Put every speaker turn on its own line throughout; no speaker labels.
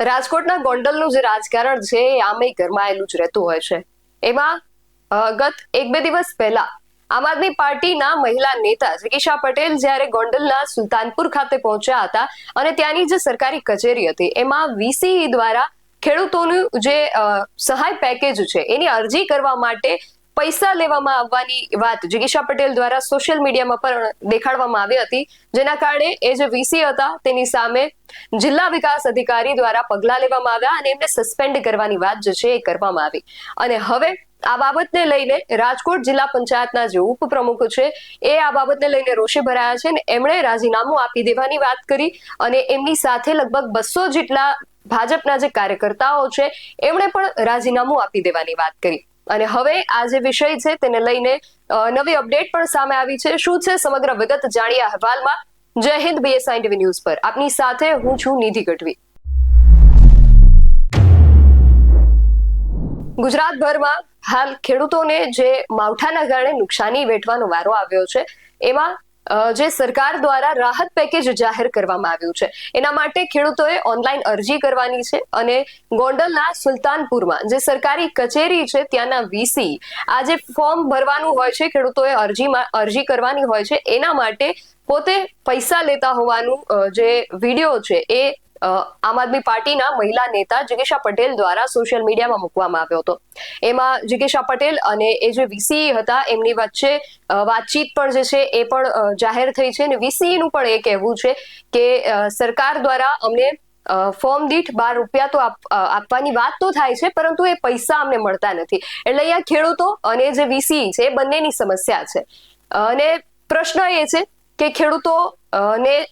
રાજકોટના ગોંડલનું જે રાજકારણ છે એ આમે ગરમાયેલું જ રહેતું હોય છે. એમાં ગત એક બે દિવસ પહેલા આમ આદમી પાર્ટીના મહિલા નેતા જગીશા પટેલ જ્યારે ગોંડલના સુલતાનપુર ખાતે પહોંચ્યા હતા અને ત્યાંની જે સરકારી કચેરી હતી, એમાં વીસીઈ દ્વારા ખેડૂતોનું જે સહાય પેકેજ છે, એની અરજી કરવા માટે પૈસા લેવામાં આવવાની વાત જિગીશા પટેલ દ્વારા સોશિયલ મીડિયામાં પણ દેખાડવામાં આવી હતી. જેના કારણે એ જે વીસી હતા તેની સામે જિલ્લા વિકાસ અધિકારી દ્વારા પગલા લેવામાં આવ્યા અને એમને સસ્પેન્ડ કરવાની વાત જે છે એ કરવામાં આવી. અને હવે આ બાબતને લઈને રાજકોટ જિલ્લા પંચાયતના જે ઉપપ્રમુખ છે એ આ બાબતને લઈને રોષે ભરાયા છે અને એમણે રાજીનામું આપી દેવાની વાત કરી અને એમની સાથે લગભગ બસો જેટલા ભાજપના જે કાર્યકર્તાઓ છે એમણે પણ રાજીનામું આપી દેવાની વાત કરી. અને હવે આ જે વિષય છે તેને લઈને નવી અપડેટ પણ સામે આવી છે. શું છે સમગ્ર વિગત જાણીએ અહેવાલમાં. જય હિન્દ બીએસઆઈ ટીવી ન્યૂઝ પર. આપની સાથે હું છું નિધિ ગઢવી. ગુજરાતભરમાં હાલ ખેડૂતોને જે માવઠાના કારણે નુકસાની વેઠવાનો વારો આવ્યો છે, એમાં જે સરકાર દ્વારા રાહત પેકેજ જાહેર કરવામાં આવ્યું છે. એના માટે ખેડૂતોએ ઓનલાઈન અરજી કરવાની છે અને ગોંડલના સુલતાનપુરમાં જે સરકારી કચેરી છે ત્યાંના વીસી આ જે ફોર્મ ભરવાનું હોય છે, ખેડૂતોએ અરજીમાં અરજી કરવાની હોય છે, એના માટે પોતે પૈસા લેતા હોવાનું જે વીડિયો છે એ આમ આદમી પાર્ટીના મહિલા નેતા જિગેશા પટેલ દ્વારા સોશિયલ મીડિયામાં મૂકવામાં આવ્યો હતો. એમાં જિગેશા પટેલ અને એ જે વીસી હતા, એમની વચ્ચે વાતચીત પણ જે છે એ પણ જાહેર થઈ છે અને વીસીનું પણ એ કહેવું છે કે સરકાર દ્વારા અમને ફોર્મ દીઠ બાર રૂપિયા તો આપ- આપવાની વાત તો થાય છે, પરંતુ એ પૈસા અમને મળતા નથી. એટલે અહીંયા ખેડૂતો અને જે વીસી છે એ બંનેની સમસ્યા છે. અને પ્રશ્ન એ છે કે ખેડૂતો ને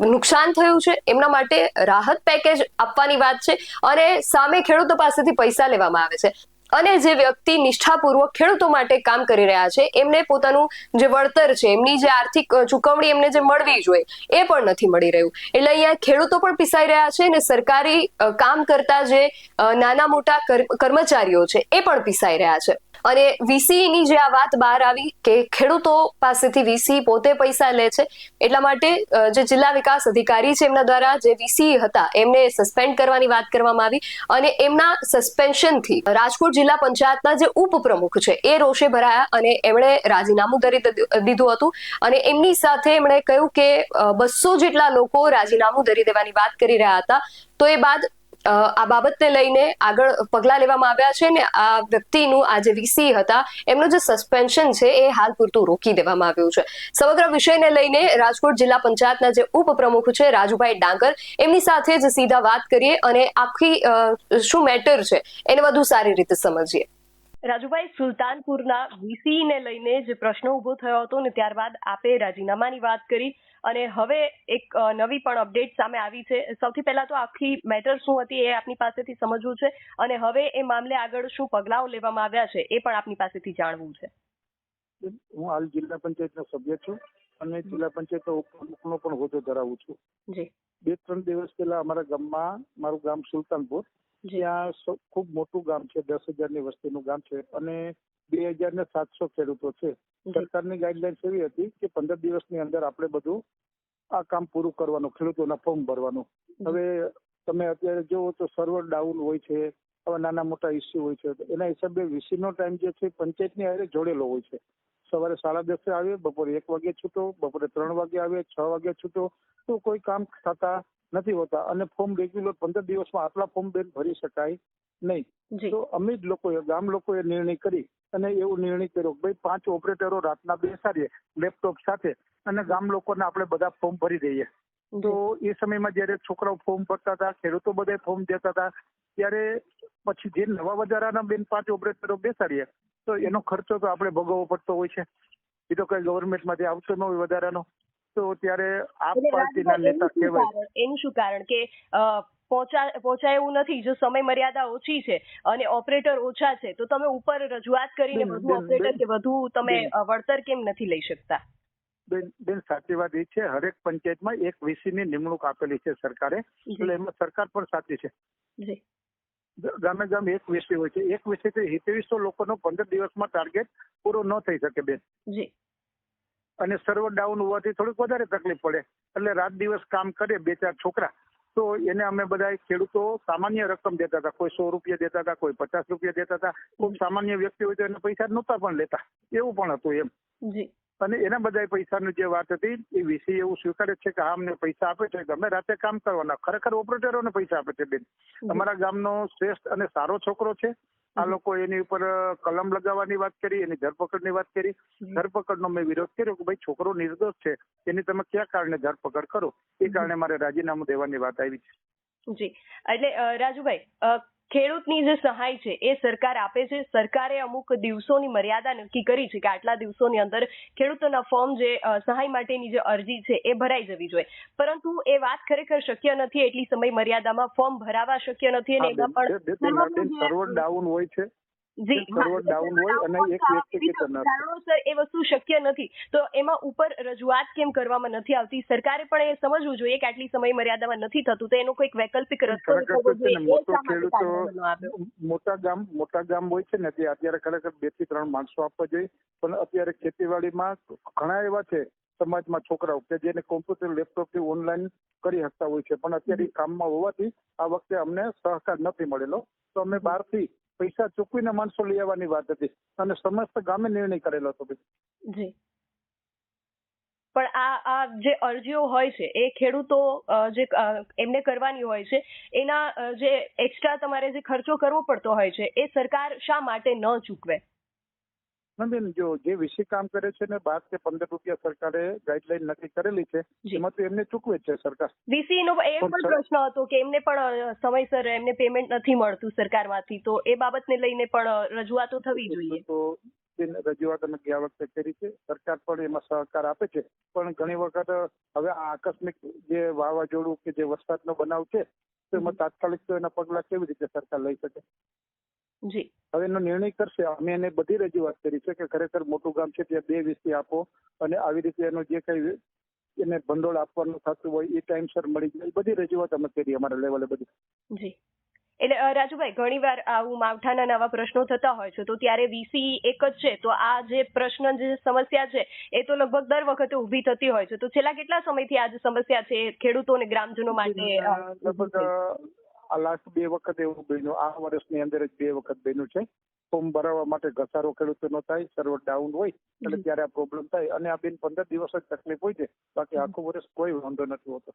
નુકસાન થયું છે. એમના માટે રાહત પેકેજ આપવાની વાત છે અને સામે ખેડૂતો પાસેથી પૈસા લેવામાં આવે છે. અને જે વ્યક્તિ નિષ્ઠાપૂર્વક ખેડૂતો માટે કામ કરી રહ્યા છે, એમને પોતાનું જે વળતર છે, એમની જે આર્થિક ચુકવણી એમને જે મળવી જોઈએ, એ પણ નથી મળી રહ્યું. એટલે અહીંયા ખેડૂતો પણ પીસાઈ રહ્યા છે અને સરકારી કામ કરતા જે નાના મોટા કર્મચારીઓ છે, એ પણ પીસાઈ રહ્યા છે. અને વીસીની જે આ વાત બહાર આવી કે ખેડૂતો પાસેથી વીસી પોતે પૈસા લે છે, એટલા માટે જે જિલ્લા વિકાસ અધિકારી છે, એમના દ્વારા જે વીસી હતા, એમને સસ્પેન્ડ કરવાની વાત કરવામાં આવી અને એમના સસ્પેન્શનથી રાજકોટ જિલ્લા પંચાયતના જે ઉપપ્રમુખ છે, એ રોષે ભરાયા અને એમણે રાજીનામું ધરી દીધું હતું. અને એમની સાથે એમણે કહ્યું કે બસો જેટલા લોકો રાજીનામું ધરી દેવાની વાત કરી રહ્યા હતા. તો એ બાદ આ બાબતને લઈને આગળ પગલા લેવામાં આવ્યા છે ને આ વ્યક્તિનું આ જે વીસી હતા, એમનું જે સસ્પેન્શન છે એ હાલ પૂરતું રોકી દેવામાં આવ્યું છે. સમગ્ર વિષયને લઈને રાજકોટ જિલ્લા પંચાયતના જે ઉપપ્રમુખ છે રાજુભાઈ ડાંગર, એમની સાથે જ સીધા વાત કરીએ અને આખી શું મેટર છે એને વધુ સારી રીતે સમજીએ. રાજુભાઈ, સુલતાનપુરના વીસીને લઈને જે પ્રશ્ન ઊભો થયો હતો ને ત્યારબાદ આપે રાજીનામાની વાત કરી. અને હવે એક નવી પણ અપડેટ સામે આવી છે. સૌથી પહેલા તો આખી મેટર શું હતી એ આપની પાસેથી સમજવું છે અને હવે એ મામલે આગળ શું પગલાઓ લેવામાં આવ્યા છે એ પણ આપની પાસેથી જાણવું છે.
હું હાલ જિલ્લા પંચાયતનો સભ્ય છું અને જિલ્લા પંચાયતનો ઉપપ્રમુખનો પણ હોદ્દો ધરાવું છું.
જી.
બે ત્રણ દિવસ પહેલા અમારા ગામમાં મારું ગામ સુલતાનપુર જ્યાં ખૂબ મોટું ગામ છે દસ હજારની વસ્તીનું ગામ છે અને બે હજાર ને સાતસો ખેડૂતો છે. સરકારની ગાઈડલાઇન્સ એવી હતી કે પંદર દિવસની અંદર આપણે બધું આ કામ પૂરું કરવાનું ખેડૂતોના ફોર્મ ભરવાનું. હવે તમે અત્યારે જુઓ તો સર્વર ડાઉન હોય છે હવે નાના મોટા ઇસ્યુ હોય છે. એના હિસાબે વીસીનો ટાઈમ જે છે પંચાયતની હારે જોડેલો હોય છે. સવારે સાડા દસે આવે બપોરે એક વાગે છૂટો બપોરે ત્રણ વાગે આવે છ વાગે છૂટો તો કોઈ કામ થતા નથી હોતા. અને ફોર્મ રેગ્યુલર પંદર દિવસમાં આટલા ફોર્મ બેન ભરી શકાય નહીં. તો અમે જ લોકોએ ગામ લોકોએ નિર્ણય કરી અને એવો નિર્ણય કર્યો કે ભાઈ પાંચ ઓપરેટરો રાતના બેસાડીએ લેપટોપ સાથે અને ગામ લોકોને આપણે બધા ફોર્મ ભરી દઈએ. તો એ સમયમાં જયારે છોકરાઓ ફોર્મ ભરતા હતા ખેડૂતો બધા ફોર્મ દેતા હતા ત્યારે પછી જે નવા વધારાના બેન પાંચ ઓપરેટરો બેસાડીએ તો એનો ખર્ચો તો આપણે ભોગવવો પડતો હોય છે. એ તો કઈ ગવર્મેન્ટમાંથી આવતો ન હોય વધારાનો. તો ત્યારે
આ
પાર્ટીના નેતા કહેવાય?
એનું શું કારણ કે પહોંચા પહોંચાય એવું નથી જો સમય મર્યાદા ઓછી છે અને ઓપરેટર ઓછા છે તો તમે ઉપર રજૂઆત કરીને વધુ ઓપરેટર કે વધુ તમે વળતર કેમ નથી લઈ શકતા?
બેન બેન સાચી વાત એ છે હરેક પંચાયતમાં એક વીસી ની નિમણૂક આપેલી છે સરકારે એટલે એમાં સરકાર પણ સાચી છે. ગામે ગામ એક વીસી હોય છે એક વીસી લોકો લોકોનો પંદર દિવસમાં ટાર્ગેટ પૂરો ન થઈ શકે બેન. અને સર્વર ડાઉન હોવાથી થોડીક વધારે તકલીફ પડે એટલે રાત દિવસ કામ કરે બે ચાર છોકરા તો એને અમે બધા ખેડૂતો સામાન્ય રકમ દેતા હતા. કોઈ સો રૂપિયા દેતા હતા કોઈ પચાસ રૂપિયા દેતા હતા. કોઈ સામાન્ય વ્યક્તિ હોય તો એને પૈસા નહોતા પણ લેતા. એવું પણ હતું એમ. અને એના બધા પૈસાની જે વાત હતી એ વીસી એવું સ્વીકારે છે કે હા અમને પૈસા આપે છે. ગમે રાતે કામ કરવાના. ખરેખર ઓપરેટરોને પૈસા આપે છે બેન. અમારા ગામનો શ્રેષ્ઠ અને સારો છોકરો છે. આ લોકો એની ઉપર કલમ લગાવવાની વાત કરી એની ધરપકડની વાત કરી. ધરપકડનો મેં વિરોધ કર્યો કે ભાઈ છોકરો નિર્દોષ છે એની તમે કયા કારણે ધરપકડ કરો? એ કારણે મારે રાજીનામું દેવાની વાત આવી છે.
જી. એટલે રાજુભાઈ ખેડૂતની જે સહાય છે એ સરકાર આપે છે. સરકારે અમુક દિવસોની મર્યાદા નક્કી કરી છે કે આટલા દિવસોની અંદર ખેડૂતોના ફોર્મ જે સહાય માટેની જે અરજી છે એ ભરાઈ જવી જોઈએ. પરંતુ એ વાત ખરેખર શક્ય નથી એટલી સમય મર્યાદામાં ફોર્મ ભરાવા શક્ય નથી અને એમાં પણ
સર્વર ડાઉન હોય છે સર્વર ડાઉન હોય અને એક વ્યક્તિ કે
કારણોસર એ વસ્તુ શક્ય નથી. તો એમાં ઉપર રજૂઆત કેમ કરવામાં નથી આવતી? સરકારે પણ એ સમજવું જોઈએ કે આટલી સમય મર્યાદામાં નથી થતું તો એનો કોઈક વૈકલ્પિક રસ્તો
મોટો ખેડૂતો ગામ મોટા ગામ હોય છે ને તે અત્યારે ખરેખર બેથી ત્રણ માણસો આપવા જોઈએ. પણ અત્યારે ખેતીવાડીમાં ઘણા એવા છે સમાજમાં છોકરાઓ કે જેને કોમ્પ્યુટર લેપટોપથી ઓનલાઈન કરી શકતા હોય છે. પણ અત્યારે કામમાં હોવાથી આ વખતે અમને સહકાર નથી મળેલો. તો અમે બહારથી પૈસા ચૂકવીને માણસો લઈ આવવાની વાત હતી. અને સમસ્ત ગામે નિર્ણય કરેલો હતો.
જી. પણ આ આ જે અરજીઓ હોય છે, એ ખેડૂતો જે એમને કરવાની હોય છે, એના જે એક્સ્ટ્રા તમારે જે ખર્ચો કરવો પડતો હોય છે, એ સરકાર શા માટે ન ચૂકવે?
ના બેન જો જે વિશે કામ કરે છે ને બાર કે પંદર રૂપિયા સરકારે ગાઈડલાઈન નક્કી કરેલી છે એમાં તો એમને ચૂકવે છે સરકાર.
વીસી નો એ
પણ
પ્રશ્ન હતો કે એમને પણ સમયસર એમને પેમેન્ટ નથી મળતું સરકારમાંથી તો એ બાબતને લઈને પણ રજૂઆતો થવી જોઈએ.
તો રજૂઆત અમે ગયા વખતે કરી છે. સરકાર પણ એમાં સહકાર આપે છે. પણ ઘણી વખત હવે આ આકસ્મિક જે વાવાઝોડું કે જે વરસાદનો બનાવ છે તો એમાં તાત્કાલિક તો એના પગલા કેવી રીતે સરકાર લઈ શકે?
જી.
હવે એનો નિર્ણય કરશે. અમે એને બધી રજૂઆત કરી છે કે ખરેખર મોટું ગામ છે ત્યાં બે વીસી આપો અને આવી રીતે એનો જે કઈ એને ભંડોળ આપવાનું થતું હોય એ ટાઈમસર મળી જાય. બધી રજૂઆત અમે કરી અમારા લેવલે બધી.
જી. એટલે રાજુભાઈ ઘણીવાર આવું માવઠાના નવા પ્રશ્નો થતા હોય છે તો ત્યારે વીસી એક જ છે. તો આ જે પ્રશ્ન જે સમસ્યા છે એ તો લગભગ દર વખતે ઊભી થતી હોય છે. તો છેલ્લા કેટલા સમયથી આ જે સમસ્યા છે ખેડૂતો અને ગ્રામજનો માટે
લગભગ? આ લાસ્ટ બે વખત એવું બન્યું. આ વર્ષની અંદર જ બે વખત બન્યું છે. ફોર્મ ભરાવવા માટે ઘસારો ખેડૂતોનો થાય સર્વર ડાઉન હોય એટલે ત્યારે આ પ્રોબ્લેમ થાય. અને આ બેન પંદર દિવસ જ તકલીફ હોય છે. બાકી આખું વર્ષ કોઈ વાંધો નથી હોતો.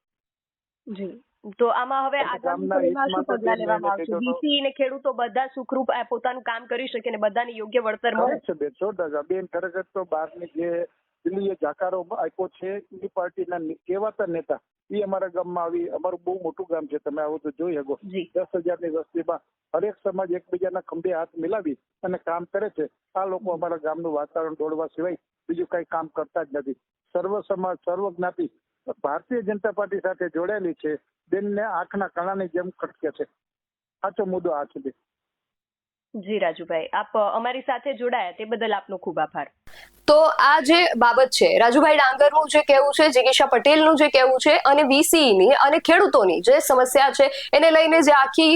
જી. તો આમાં હવે શું પગલાં લેવામાં આવશે? ખેડૂતો બધા સુખરૂપ પોતાનું કામ કરી શકે અને બધાને યોગ્ય વળતર મળે?
છે બેન. સો ટકા બેન ખરેખર તો બહારની જે દિલ્હીએ જાકારો આપ્યો છે. એ પાર્ટીના કહેવાતા નેતા. એ અમારા ગામમાં આવી અમારું બહુ મોટું ગામ છે. તમે આવો તો જોઈ શકો. દસ હજારની વસ્તીમાં હરેક સમાજ એકબીજાના ખંભે હાથ મિલાવી અને કામ કરે છે. આ લોકો અમારા ગામનું વાતાવરણ દોડવા સિવાય બીજું કઈ કામ કરતા જ નથી. સર્વ સમાજ સર્વ જ્ઞાતિ ભારતીય જનતા પાર્ટી સાથે જોડાયેલી છે. દિનને આંખના કણાની જેમ ખટકે છે. સાચો મુદ્દો આ છે.
જી, રાજુભાઈ. આપ અમારી સાથે જોડાયા. તે બદલ આપનો ખૂબ આભાર.
તો આ જે બાબત છે, રાજુભાઈ ડાંગરનું જે કહેવું છે, જિગીશા પટેલનું જે કહેવું છે, અને વીસીની અને ખેડૂતોની જે સમસ્યા છે, એને લઈને જે આખી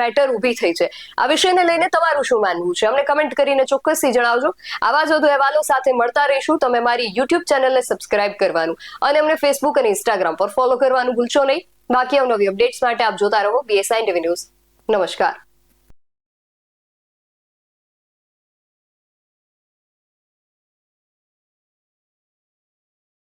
મેટર ઊભી થઈ છે. આ વિષયને લઈને તમારું શું માનવું છે? અમને કમેન્ટ કરીને ચોક્કસથી જણાવજો. આવા જ વધુ અહેવાલો સાથે મળતા રહીશું. તમે મારી યુટ્યુબ ચેનલને સબસ્ક્રાઇબ કરવાનું અને અમને ફેસબુક અને ઇન્સ્ટાગ્રામ પર ફોલો કરવાનું ભૂલશો નહીં. બાકી અવનવી અપડેટ્સ માટે આપ જોતા રહો બીએસઆઈ ટીવી ન્યૂઝ નમસ્કાર.